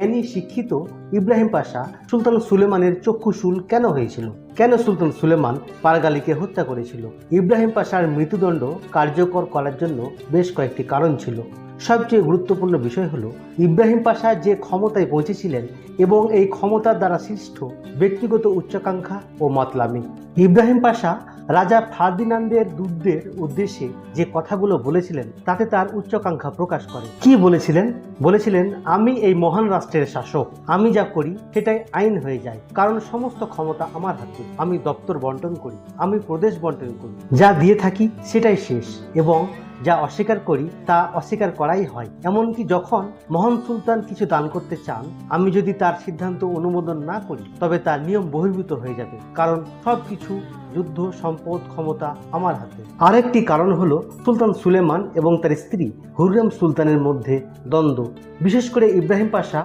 জ্ঞানী শিক্ষিত ইব্রাহিম পাশা সুলতান সুলেমানের চক্ষুশুল কেন হয়েছিল? কেন সুলতান সুলেমান পারগালিকে হত্যা করেছিল? ইব্রাহিম পাশার মৃত্যুদণ্ড কার্যকর করার জন্য বেশ কয়েকটি কারণ ছিল। সবচেয়ে গুরুত্বপূর্ণ বিষয় হলো, ইব্রাহিম পাশা যে ক্ষমতায় পৌঁছেছিলেন এবং এই ক্ষমতার দ্বারা সৃষ্ট ব্যক্তিগত উচ্চাকাঙ্ক্ষা ও মাতলামি। ইব্রাহিম পাশা রাজা ফার্দিনান্দের দূতদের উদ্দেশ্যে যে কথাগুলো বলেছিলেন, তাতে তার উচ্চাকাঙ্ক্ষা প্রকাশ করে। কি বলেছিলেন? বলেছিলেন, আমি এই মহান রাষ্ট্রের শাসক। আমি যা করি, সেটাই আইন হয়ে যায়। কারণ সমস্ত ক্ষমতা আমার হাতে। আমি দপ্তর বন্টন করি। আমি প্রদেশ বন্টন করি। যা দিয়ে থাকি, সেটাই শেষ। এবং যা অস্বীকার করি, তা অস্বীকার করাই হয়। এমনকি যখন মহান সুলতান কিছু দান করতে চান, আমি যদি তার সিদ্ধান্ত অনুমোদন না করি, তবে তার নিয়ম বহির্ভূত হয়ে যাবে, কারণ সব কিছু যুদ্ধ, সম্পদ, ক্ষমতা আমার হাতে। আরেকটি কারণ হল সুলতান সুলেমান এবং তার স্ত্রী হুররেম সুলতানের মধ্যে দ্বন্দ্ব। বিশেষ করে ইব্রাহিম পাশা